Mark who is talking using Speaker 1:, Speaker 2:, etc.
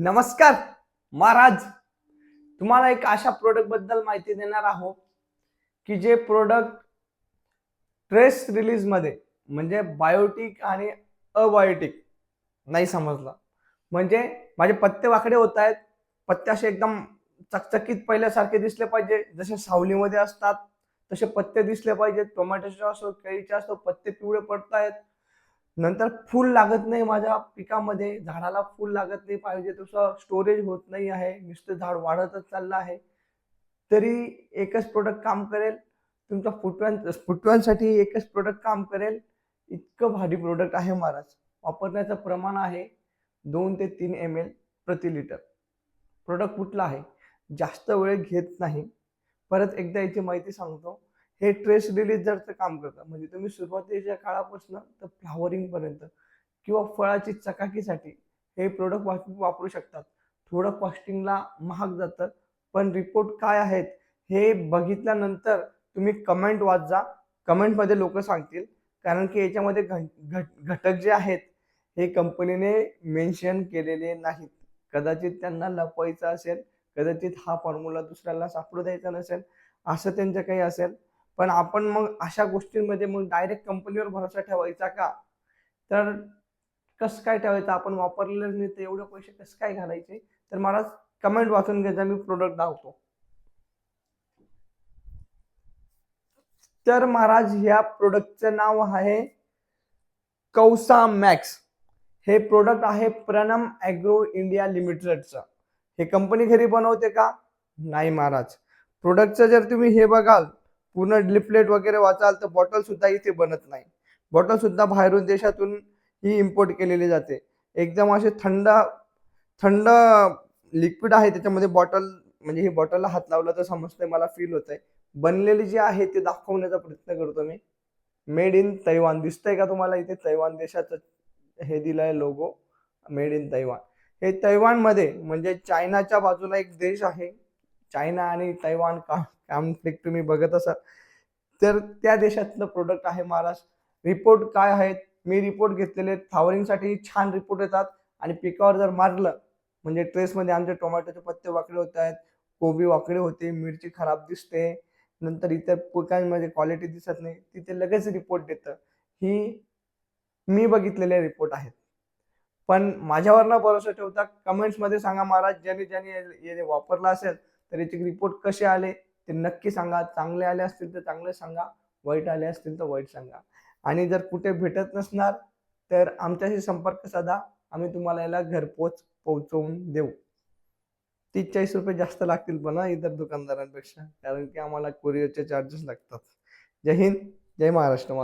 Speaker 1: नमस्कार महाराज. तुम्हाला एक अशा प्रोडक्टबद्दल माहिती देणार आहोत की जे प्रोडक्ट ट्रेस रिलीजमध्ये म्हणजे बायोटिक आणि अबायोटिक नाही समजलं. म्हणजे माझे पत्ते वाकडे होत आहेत पत्ते असे एकदम चकचकीत पहिल्यासारखे दिसले पाहिजे जसे सावलीमध्ये असतात तसे पत्ते दिसले पाहिजेत टोमॅटोचे असो केळीचे असो पत्ते पिवळे पडत आहेत नंतर फूल लागत नाही माझ्या पिकामध्ये झाडाला फूल लागत नाही पाहिजे तसं स्टोरेज होत नाही आहे नुसतं झाड वाढतच चाललं आहे. तरी एकच प्रोडक्ट काम करेल तुमच्या फुटव्यां फुटव्यांसाठी एकच प्रोडक्ट काम करेल इतकं भारी प्रोडक्ट आहे महाराज. वापरण्याचं प्रमाण आहे दोन ते तीन एम एल प्रति लिटर प्रोडक्ट कुठला आहे? जास्त वेळ घेत नाही. परत एकदा याची माहिती सांगतो. हे ट्रेस रिलीजरचं काम करतं म्हणजे तुम्ही सुरुवातीच्या काळापासून तर फ्लावरिंग पर्यंत किंवा फळाची चकाकीसाठी हे प्रोडक्ट वापरू शकतात. थोडं कॉस्टिंगला महाग जातं पण रिपोर्ट काय आहेत हे बघितल्यानंतर तुम्ही कमेंट वाचा कमेंटमध्ये लोक सांगतील कारण की याच्यामध्ये घ- घट- घटक जे आहेत हे कंपनीने मेन्शन केलेले नाहीत. कदाचित त्यांना लपवायचं असेल कदाचित हा फॉर्म्युला दुसऱ्याला सापडू द्यायचा नसेल असं त्यांचं काही असेल पण आपण मग अशा गोष्टींमध्ये मग डायरेक्ट कंपनीवर भरोसा ठेवायचा का? तर कसं काय ठेवायचं? आपण वापरलेलं नाही तर एवढे पैसे कसं काय घालायचे? तर मला कमेंट वाचून घ्यायचा मी प्रोडक्ट दाखवतो. तर महाराज ह्या प्रोडक्टचं नाव आहे कौसा मॅक्स. हे प्रोडक्ट आहे प्रणम ॲग्रो इंडिया लिमिटेडचं हे कंपनी घरी बनवते का? नाही महाराज. प्रोडक्टचं जर तुम्ही हे बघाल पूर्ण लिपलेट वगैरे वाचाल तर बॉटल सुद्धा इथे बनत नाही. बॉटल सुद्धा बाहेरून देशातून ही इम्पोर्ट केलेली जाते. एकदम असे थंड थंड लिक्विड आहे त्याच्यामध्ये बॉटल म्हणजे ही बॉटलला हात लावला तर समजतंय मला फील होत आहे बनलेली जी आहे ते दाखवण्याचा प्रयत्न करतो मी. मेड इन तैवान दिसतंय का तुम्हाला इथे तैवान देशाचं हे दिलंय लोगो मेड इन तैवान हे तैवानमध्ये म्हणजे चायनाच्या बाजूला एक देश आहे. चायना आणि तैवान का कॉन्फ्लिक्ट तुम्ही बघत असाल. तर त्या देशातलं प्रोडक्ट आहे महाराज रिपोर्ट काय आहेत? मी रिपोर्ट घेतलेले फ्लावरिंगसाठी छान रिपोर्ट येतात. आणि पिकावर जर मारलं म्हणजे ट्रेसमध्ये आमचे टोमॅटोचे पत्ते वाकडे होत आहेत. कोबी वाकडे होते. मिरची खराब दिसते. नंतर इतर पिकांमध्ये क्वालिटी दिसत नाही. तिथे लगेच रिपोर्ट देतं. ही मी बघितलेले रिपोर्ट आहेत. पण माझ्यावर ना भरोसा ठेवता कमेंट्समध्ये सांगा महाराज ज्याने ज्याने हे- असेल तर याचे रिपोर्ट कसे आले ते नक्की सांगा. चांगले आले असतील तर चांगले सांगा. वाईट आले असतील तर वाईट सांगा. आणि जर कुठे भेटत नसणार तर आमच्याशी संपर्क साधा. आम्ही तुम्हाला याला घरपोच पोहोचवून देऊ. तीस चाळीस रुपये जास्त लागतील पण इतर दुकानदारांपेक्षा. कारण की आम्हाला कुरिअरचे चार्जेस लागतात. जय हिंद जय महाराष्ट्र.